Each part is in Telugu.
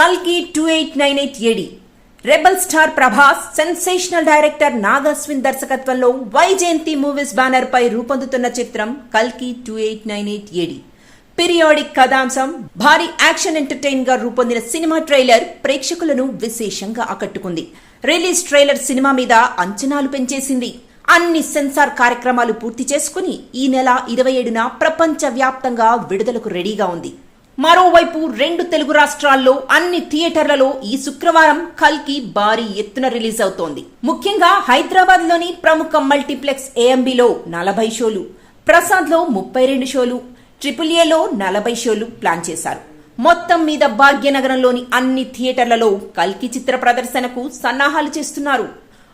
కల్కి two eight nine eight AD rebel star Prabhas sensational director Nag Ashwin దర్శకత్వంలో వైజయంతి మూవీస్ బ్యానర్ పై రూపొందుతున్న చిత్రం కల్కి two eight nine eight AD periodic కథాంశం భారీ యాక్షన్ ఎంటర్టైన్గా రూపొందిన సినిమా ట్రైలర్ ప్రేక్షకులను విశేషంగా ఆకట్టుకుంది. రిలీజ్ ట్రైలర్ సినిమా మీద అంచనాలు పెంచేసింది. అన్ని సెన్సార్ కార్యక్రమాలు పూర్తి చేసుకుని ఈ నెల ఇరవై ఏడున ప్రపంచ వ్యాప్తంగా విడుదలకు రెడీగా ఉంది. మరోవైపు రెండు తెలుగు రాష్ట్రాల్లో అన్ని థియేటర్లలో ఈ శుక్రవారం కల్కి భారీ ఎత్తున రిలీజ్ అవుతోంది. ముఖ్యంగా హైదరాబాద్లోని ప్రముఖ మల్టీప్లెక్స్ ఏఎంబిలో నలభై షోలు ప్రసాద్లో ముప్పై రెండు షోలు ట్రిపుల్ ఏలో నలభై షోలు ప్లాన్ చేశారు. మొత్తం మీద భాగ్యనగరంలోని అన్ని థియేటర్లలో కల్కి చిత్ర ప్రదర్శనకు సన్నాహాలు చేస్తున్నారు.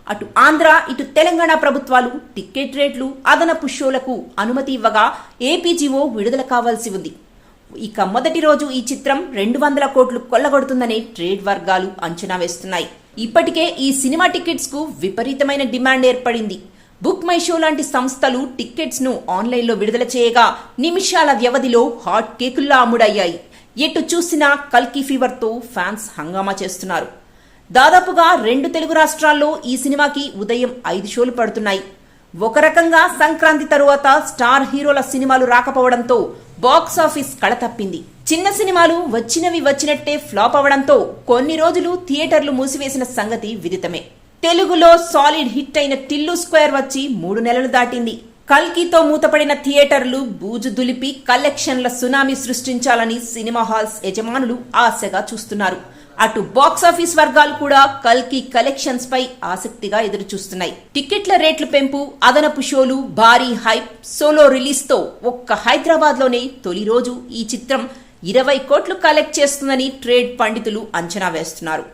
అటు ఆంధ్ర ఇటు తెలంగాణ ప్రభుత్వాలు టికెట్ రేట్లు అదనపు షోలకు అనుమతి ఇవ్వగా ఏపీజీఓ విడుదల కావాల్సి ఉంది. ఇక మొదటి రోజు ఈ చిత్రం రెండు వందల కోట్లు కొల్లగొడుతుందని ట్రేడ్ వర్గాలు అంచనా వేస్తున్నాయి. ఇప్పటికే ఈ సినిమా టికెట్స్కు విపరీతమైన డిమాండ్ ఏర్పడింది. బుక్ మై షో లాంటి సంస్థలు టికెట్స్ను ఆన్లైన్లో విడుదల చేయగా నిమిషాల వ్యవధిలో హాట్ కేకుల్లా అమ్ముడయ్యాయి ఎటు చూసినా కల్కి ఫీవర్తో ఫ్యాన్స్ హంగామా చేస్తున్నారు. దాదాపుగా రెండు తెలుగు రాష్ట్రాల్లో ఈ సినిమాకి ఉదయం ఐదు షోలు పడుతున్నాయి. ఒక రకంగా సంక్రాంతి తరువాత స్టార్ హీరోల సినిమాలు రాకపోవడంతో బాక్స్ ఆఫీస్ కళతప్పింది చిన్న సినిమాలు వచ్చినవి వచ్చినట్టే ఫ్లాప్ అవడంతో కొన్ని రోజులు థియేటర్లు మూసివేసిన సంగతి విదితమే. తెలుగులో సాలిడ్ హిట్ అయిన టిల్లు స్క్వేర్ వచ్చి మూడు నెలలు దాటింది. కల్కితో మూతపడిన థియేటర్లు బూజు దులిపి కలెక్షన్ల సునామీ సృష్టించాలని సినిమా హాల్స్ యజమానులు ఆశగా చూస్తున్నారు. అటు బాక్సాఫీస్ వర్గాలు కూడా కల్కి కలెక్షన్స్ పై ఆసక్తిగా ఎదురుచూస్తున్నాయి. టికెట్ల రేట్ల పెంపు అదనపు షోలు భారీ హైప్ సోలో రిలీజ్తో ఒక్క హైదరాబాద్లోనే తొలి రోజు ఈ చిత్రం ఇరవై కోట్లు కలెక్ట్ చేస్తుందని ట్రేడ్ పండితులు అంచనా వేస్తున్నారు.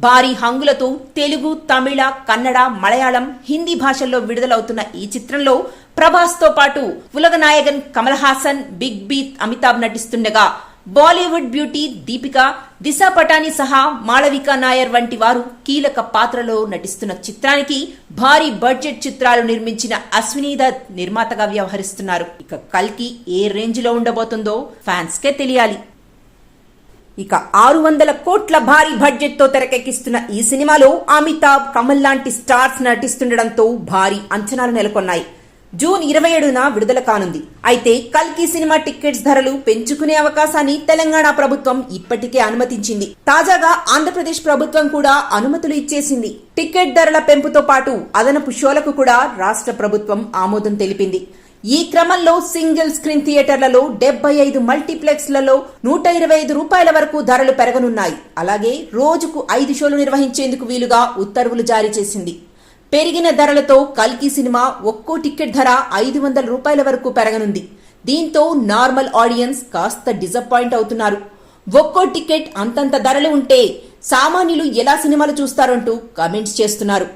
భారీ హంగులతో తెలుగు తమిళ కన్నడ మలయాళం హిందీ భాషల్లో విడుదలవుతున్న ఈ చిత్రంలో ప్రభాస్తో పాటు ఉలగ నాయకన్ కమల్ హాసన్ బిగ్ బీ అమితాబ్ నటిస్తుండగా బాలీవుడ్ బ్యూటీ దీపిక దిశా పటాని సహా మాళవిక నాయర్ వంటి వారు కీలక పాత్రలో నటిస్తున్న చిత్రానికి భారీ బడ్జెట్ చిత్రాలు నిర్మించిన అశ్వినీ దత్ నిర్మాతగా వ్యవహరిస్తున్నారు. ఇక కల్కి ఏ రేంజ్లో ఉండబోతుందో ఫ్యాన్స్ కే తెలియాలి. ఇక ఆరు వందల కోట్ల భారీ బడ్జెట్తో తెరకెక్కిస్తున్న ఈ సినిమాలో అమితాబ్ కమల్ లాంటి స్టార్స్ నటిస్తుండడంతో భారీ అంచనాలు నెలకొన్నాయి. జూన్ ఇరవై ఏడున విడుదల కానుంది. అయితే కల్కి సినిమా టికెట్స్ ధరలు పెంచుకునే అవకాశాన్ని తెలంగాణ ప్రభుత్వం ఇప్పటికే అనుమతించింది. తాజాగా ఆంధ్రప్రదేశ్ ప్రభుత్వం కూడా అనుమతులు ఇచ్చేసింది. టికెట్ ధరల పెంపుతో పాటు అదనపు షోలకు కూడా రాష్ట్ర ప్రభుత్వం ఆమోదం తెలిపింది. ఈ క్రమంలో సింగిల్ స్క్రీన్ థియేటర్లలో డెబ్బై ఐదు మల్టీప్లెక్స్లలో నూట ఇరవై ఐదు రూపాయల వరకు ధరలు పెరగనున్నాయి. అలాగే రోజుకు ఐదు షోలు నిర్వహించేందుకు వీలుగా ఉత్తర్వులు జారీ చేసింది. పెరిగిన ధరలతో కల్కి సినిమా ఒక్కో టికెట్ ధర ఐదు వందల రూపాయల వరకు పెరగనుంది. దీంతో నార్మల్ ఆడియన్స్ కాస్త డిసప్పాయింట్ అవుతున్నారు. ఒక్కో టికెట్ అంతంత ధరలు ఉంటే సామాన్యులు ఎలా సినిమాలు చూస్తారంటూ కామెంట్స్ చేస్తున్నారు.